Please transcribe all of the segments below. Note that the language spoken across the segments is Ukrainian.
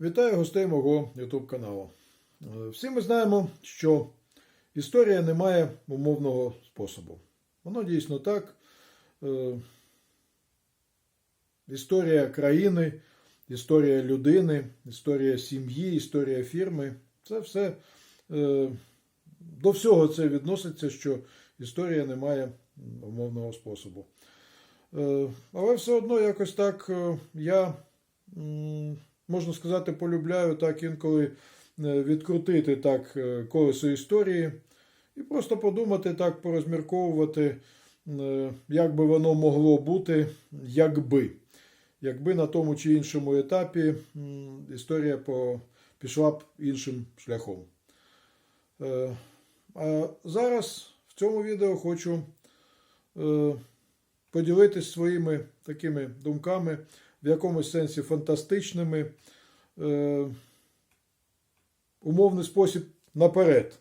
Вітаю гостей мого YouTube каналу. Е, Всі ми знаємо, що історія не має умовного способу. Воно дійсно так. Е, Історія країни, історія людини, історія сім'ї, історія фірми це все е, до всього це відноситься, що історія не має умовного способу. Але все одно якось так я, можна сказати, полюбляю так інколи е, відкрутити так е, колесо історії і просто подумати так, порозмірковувати, е, як би воно могло бути, якби. Якби на тому чи іншому етапі історія пішла б іншим шляхом. А зараз в цьому відео хочу поділитись своїми такими думками, в якомусь сенсі фантастичними, е, умовний спосіб наперед.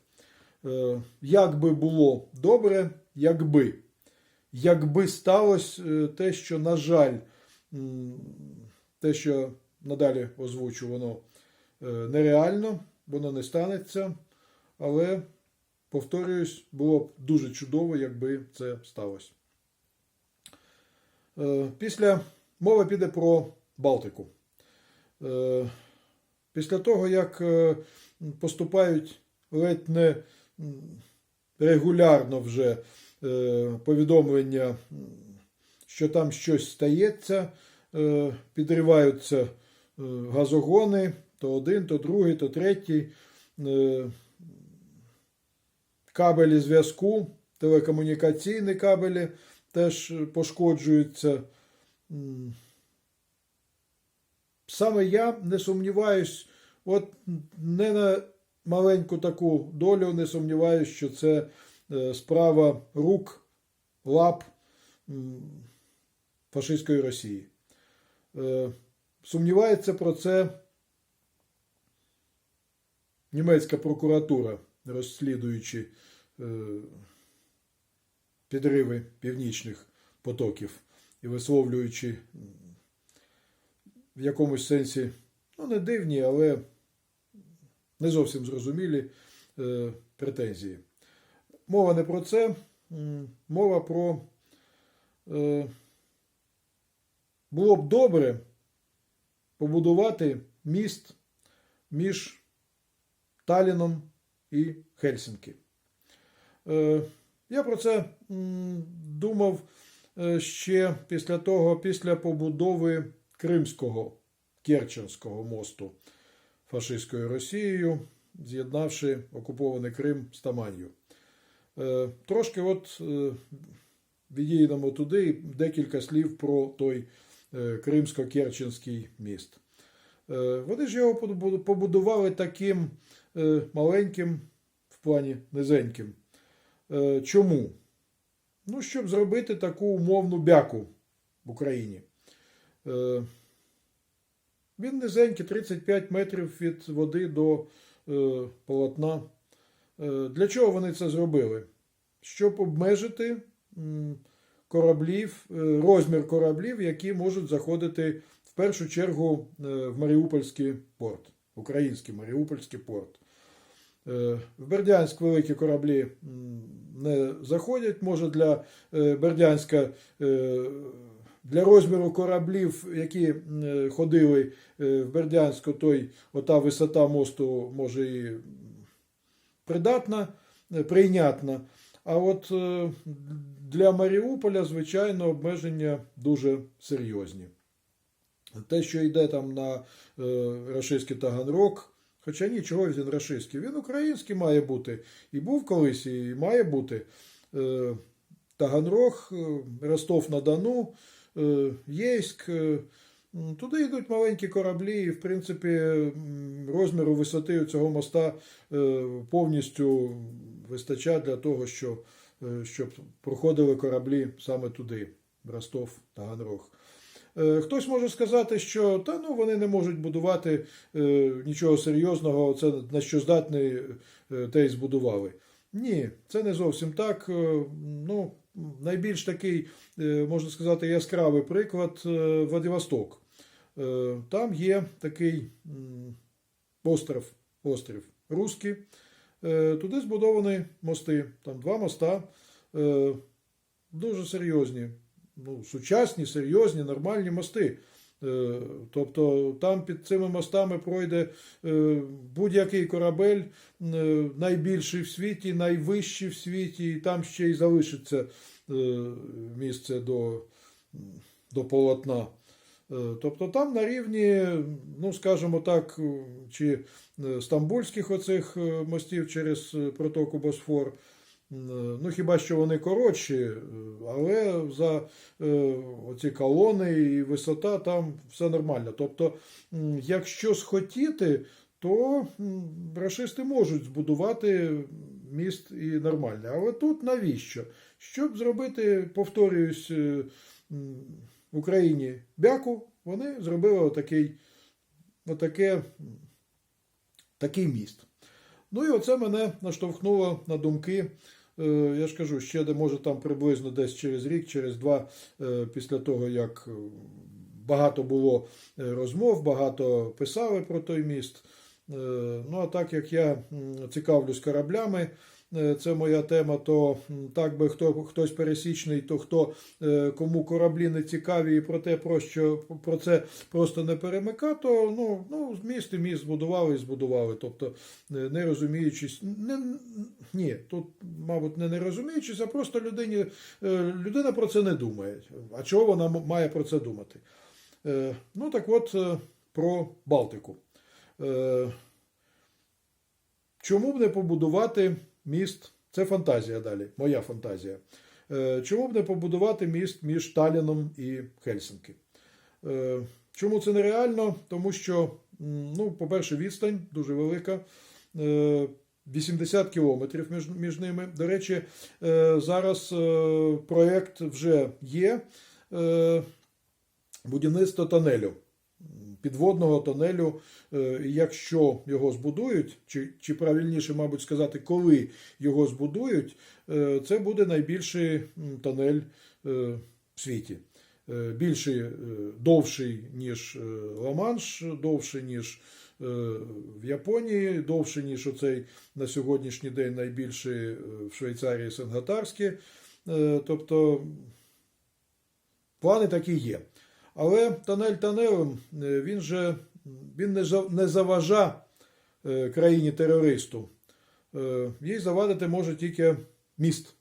Е, як би було добре, якби. Якби сталося е, те, що, на жаль, те, що надалі озвучу, воно е, нереально, воно не станеться, але, повторююсь, було б дуже чудово, якби це сталося. Е, Після мова піде про Балтику. Е, Після того, як е, поступають ледь не регулярно вже е, повідомлення, що там щось стається, підриваються газогони, то один, то другий, то третій, кабелі зв'язку, телекомунікаційні кабелі теж пошкоджуються. Саме я не сумніваюсь, от не на маленьку таку долю не сумніваюсь, що це е, справа рук, лап фашистської Росії. Е, Сумнівається про це німецька прокуратура, розслідуючи е, підриви північних потоків і висловлюючи в якомусь сенсі, ну, не дивні, але не зовсім зрозумілі е, претензії. Мова не про це, мова про е, було б добре побудувати міст між Таліном і Хельсінки. Е, я про це думав ще після того, після побудови Кримського Керченського мосту фашистською Росією, з'єднавши окупований Крим з Таманью. Е, Трошки от е, відійдемо туди і декілька слів про той е, Кримсько-Керченський міст. Е, Вони ж його побудували таким е, маленьким в плані низеньким. Е, Чому? Ну, щоб зробити таку умовну бяку в Україні. Е, Він низенький, 35 метрів від води до е, полотна. Е, Для чого вони це зробили? Щоб обмежити кораблів, розмір кораблів, які можуть заходити в першу чергу в Маріупольський порт, український Маріупольський порт. В Бердянськ великі кораблі не заходять. Може для е, Бердянська е, для розміру кораблів, які е, ходили в Бердянську, той ота висота мосту може і придатна, прийнятна. А от для Маріуполя, звичайно, обмеження дуже серйозні. Те, що йде там на рашистський Таганрог, хоча нічого він рашистський, він український має бути. І був колись, і має бути. Е, Таганрог, е, Ростов-на-Дону, е, Єйськ. е, Туди йдуть маленькі кораблі, і, в принципі, розміру висоти цього моста повністю вистачає для того, щоб проходили кораблі саме туди, Ростов, Таганрог. Е, Хтось може сказати, що та ну вони не можуть будувати е, нічого серйозного, це на що здатний, е, те й збудували. Ні, це не зовсім так. Ну, найбільш такий, можна сказати, яскравий приклад Владивосток. Там є такий остров, острів Руський. Туди збудовані мости. Там два моста дуже серйозні, ну, сучасні, серйозні, нормальні мости. Е, Тобто там під цими мостами пройде е, будь-який корабель, е, найбільший в світі, найвищий в світі, і там ще й залишиться місце до, до полотна. Тобто там на рівні, ну скажімо так, чи стамбульських оцих мостів через протоку Босфор. Е, Ну, хіба що вони коротші, е, але за е, оці колони і висота там все нормально. Тобто, якщо схотіти, то рашисти можуть збудувати міст і нормальний. Але тут навіщо? Щоб зробити, повторююсь, Україні бяку, вони зробили отакий, отаке, такий міст. Ну і оце мене наштовхнуло на думки. Е, Я ж кажу, ще де може там приблизно десь через рік, через два, е, після того, як е, багато було розмов, багато писали про той міст. Ну, а так як я цікавлюсь кораблями, це моя тема, то так би хто, хтось пересічний, то хто е, кому кораблі не цікаві і про те, про, що, про це просто не перемика, то ну, ну, міст і міст збудували і збудували. Тобто, е, не розуміючись, не, ні, тут, мабуть, не не розуміючись, а просто людині, е, людина про це не думає. А чого вона має про це думати? Е, Ну, так от, е, про Балтику. Е, Чому б не побудувати міст? Це фантазія далі, моя фантазія. Е, Чому б не побудувати міст між Таліном і Хельсинки? Е, Чому це нереально? Тому що, ну, по-перше, відстань дуже велика. Е, 80 кілометрів між, між ними. До речі, е, зараз е, проєкт вже є. Е, Будівництво тонелю підводного тонелю, е, якщо його збудують, чи, чи правильніше, мабуть, сказати, коли його збудують, е, це буде найбільший тонель е, в світі. Більший, довший, ніж Ла-Манш, довший, ніж в Японії, довший, ніж оцей на сьогоднішній день найбільший в Швейцарії Сенгатарський. Тобто плани такі є. Але тонель тонелем е, він же він не за- не заважа е, країні терористу. Е, Їй завадити може тільки міст.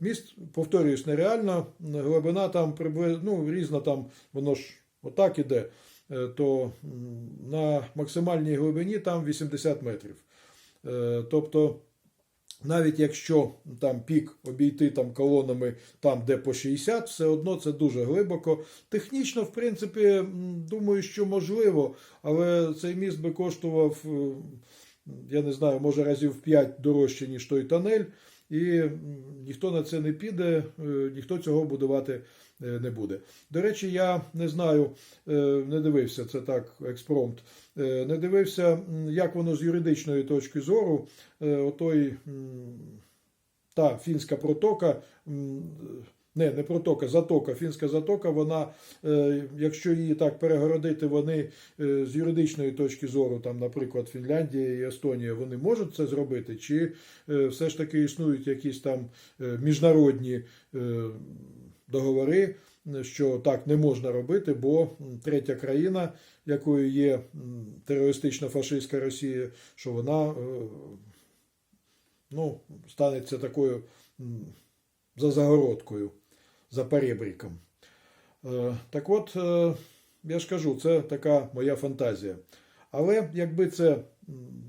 Міст, повторююсь, нереально. Глибина там приблизно ну, різна там, воно ж отак іде. То на максимальній глибині там 80 метрів. Тобто навіть якщо там пік обійти там колонами там, де по 60, все одно це дуже глибоко. Технічно, в принципі, думаю, що можливо, але цей міст би коштував, е, я не знаю, може разів в 5 дорожче, ніж той тонель, і ніхто на це не піде, е, ніхто цього будувати не буде. До речі, я не знаю, е, не дивився це так, експромт. Е, Не дивився, як воно з юридичної точки зору, е, отой та фінська протока, не, не протока, затока, фінська затока, вона, е, якщо її так перегородити, вони е, з юридичної точки зору, там, наприклад, Фінляндія і Естонія, вони можуть це зробити, чи е, все ж таки існують якісь там е, міжнародні е, договори, що так не можна робити, бо третя країна, якою є м, терористична фашистська Росія, що вона е, ну, станеться такою за загородкою, за перебріком. Е, Так от, е, я ж кажу, це така моя фантазія. Але якби це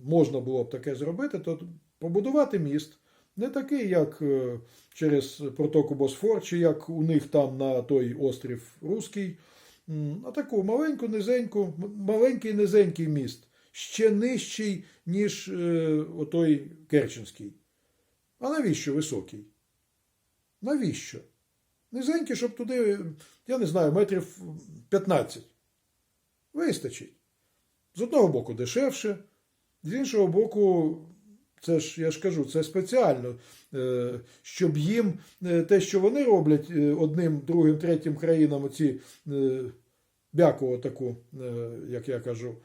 можна було б таке зробити, то побудувати міст не такий, як е, через протоку Босфор, чи як у них там на той острів Руський, а таку маленьку, низеньку, маленький низенький міст, ще нижчий, ніж е, отой Керченський. А навіщо високий? Навіщо? Низенький, щоб туди, я не знаю, метрів 15. Вистачить. З одного боку дешевше, з іншого боку, це ж, я ж кажу, це спеціально, е, щоб їм е, те, що вони роблять е, одним, другим, третім країнам, оці бяку таку, як я кажу.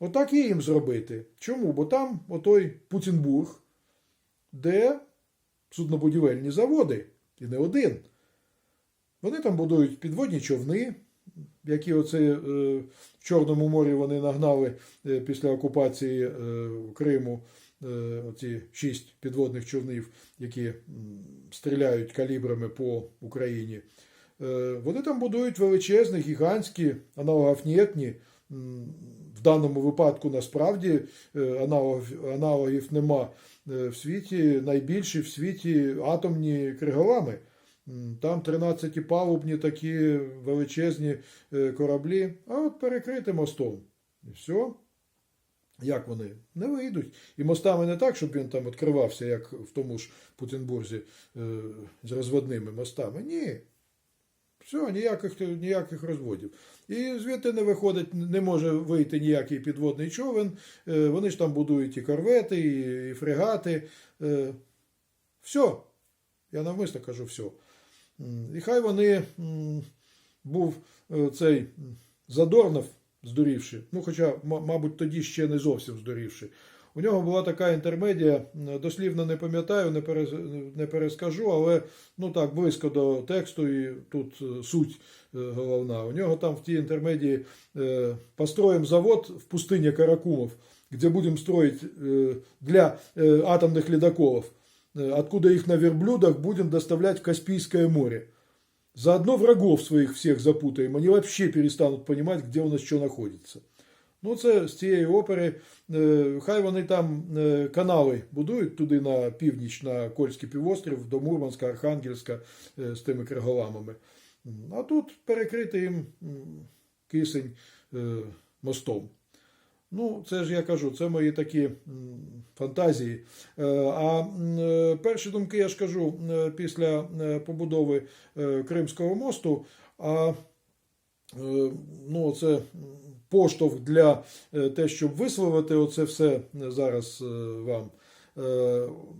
Отак і їм зробити. Чому? Бо там отой Путінбург, де суднобудівельні заводи, і не один. Вони там будують підводні човни, які оце в Чорному морі вони нагнали після окупації Криму. Е, Оці шість підводних човнів, які стріляють калібрами по Україні. Е, Вони там будують величезні, гігантські, аналогофнітні. М, В даному випадку насправді е, аналогів, аналогів нема в світі. Найбільші в світі атомні криголами. Там 13-палубні такі величезні кораблі, а от перекрити мостом. І все. Як вони? Не вийдуть. І мостами не так, щоб він там відкривався, як в тому ж Путінбурзі е, з розводними мостами. Ні. Все, ніяких, ніяких розводів. І звідти не виходить, не може вийти ніякий підводний човен. Е, Вони ж там будують і корвети, і, фрегати. Е, Все. Я навмисно кажу все. І хай вони був цей Задорнов здурівши, ну хоча, м- мабуть, тоді ще не зовсім здурівши. У нього була така інтермедія, м, дослівно не пам'ятаю, не, перез, не перескажу, але ну так, близько до тексту, і тут е, суть е, головна. У нього там в тій інтермедії е, построїм завод в пустині Каракумов, где будем строить э, для э, атомных ледоколов, э, откуда их на верблюдах будем доставлять в Каспийское море. Заодно врагов своих всех запутаем, они вообще перестанут понимать, где у нас що знаходиться. Ну, це з цієї опери. Е, Хай вони там е, канали будують туди на північ, на Кольський півострів, до Мурманська, Архангельська е, з тими криголамами. А тут перекрити їм кисень мостом. Ну, це ж я кажу, це мої такі фантазії. Е, А е, перші думки я ж кажу е, після побудови Кримського мосту. А ну, це поштовх для те, щоб висловити оце все зараз вам.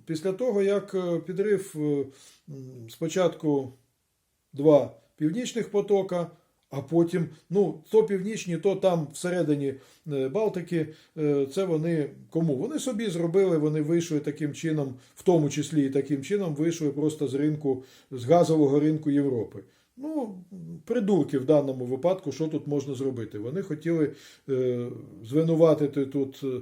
Після того, як підрив спочатку два північних потока, а потім, ну, то північні, то там всередині е, Балтики, е, це вони кому? Вони собі зробили, вони вийшли таким чином, в тому числі і таким чином вийшли просто з ринку, з газового ринку Європи. Ну, придурки в даному випадку, що тут можна зробити? Вони хотіли е, звинуватити тут. е,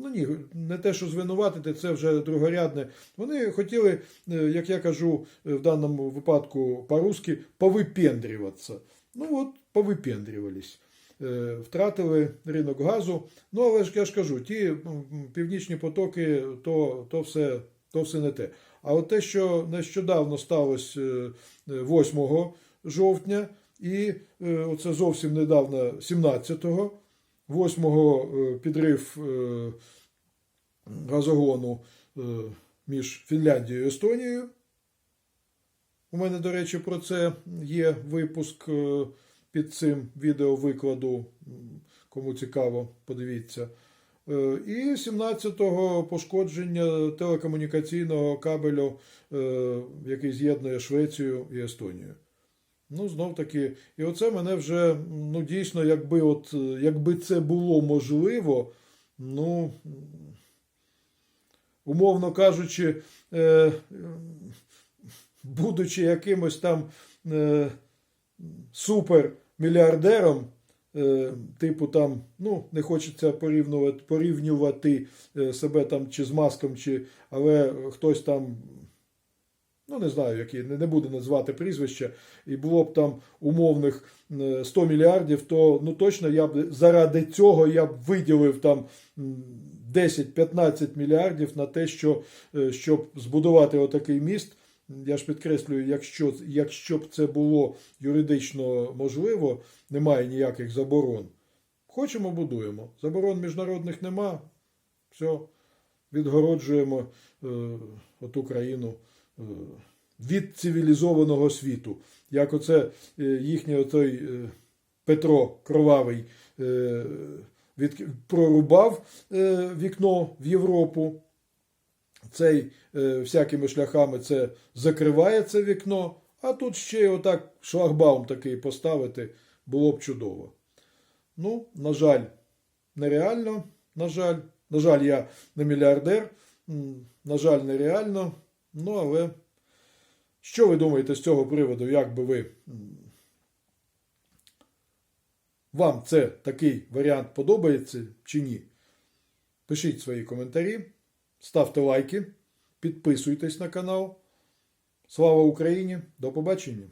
Ну ні, не те, що звинуватити, це вже другорядне. Вони хотіли, як я кажу в даному випадку по-русски, повипендрюватися. Ну от, повипендрювались. Е, Втратили ринок газу. Ну, але ж я ж кажу, ті північні потоки, то, то, все, то все не те. А от те, що нещодавно сталося е, е, 8 жовтня, і е, оце зовсім недавно, 17-го, 8-го е, підрив газогону між Фінляндією і Естонією. У мене, до речі, про це є випуск е, під цим відео викладу. Кому цікаво, подивіться. Е, І 17-го пошкодження телекомунікаційного кабелю, е, який з'єднує Швецію і Естонію. Ну, знов таки, і оце мене вже, ну, дійсно, якби, от, якби це було можливо, ну, умовно кажучи, е, будучи якимось там е, супермільярдером, е, типу там, ну, не хочеться порівнювати, порівнювати е, себе там чи з маском, чи, але хтось там, ну не знаю, який, не, буду назвати прізвища, і було б там умовних е, 100 мільярдів, то ну точно я б заради цього я б виділив там 10-15 мільярдів на те, що, е, щоб збудувати отакий міст. Я ж підкреслюю, якщо, якщо б це було юридично можливо, немає ніяких заборон. Хочемо, будуємо. Заборон міжнародних нема. Все, відгороджуємо е, оту країну е, від цивілізованого світу. Як оце е, їхній отой е, Петро Кровавий е, від, прорубав е, вікно в Європу цей е, всякими шляхами це закриває це вікно, а тут ще й отак шлагбаум такий поставити було б чудово. Ну, на жаль, нереально. На жаль, на жаль, я не мільярдер. На жаль, нереально. Ну, але що ви думаєте з цього приводу? Як би ви. Вам це такий варіант подобається чи ні? Пишіть свої коментарі, ставте лайки, підписуйтесь на канал. Слава Україні! До побачення!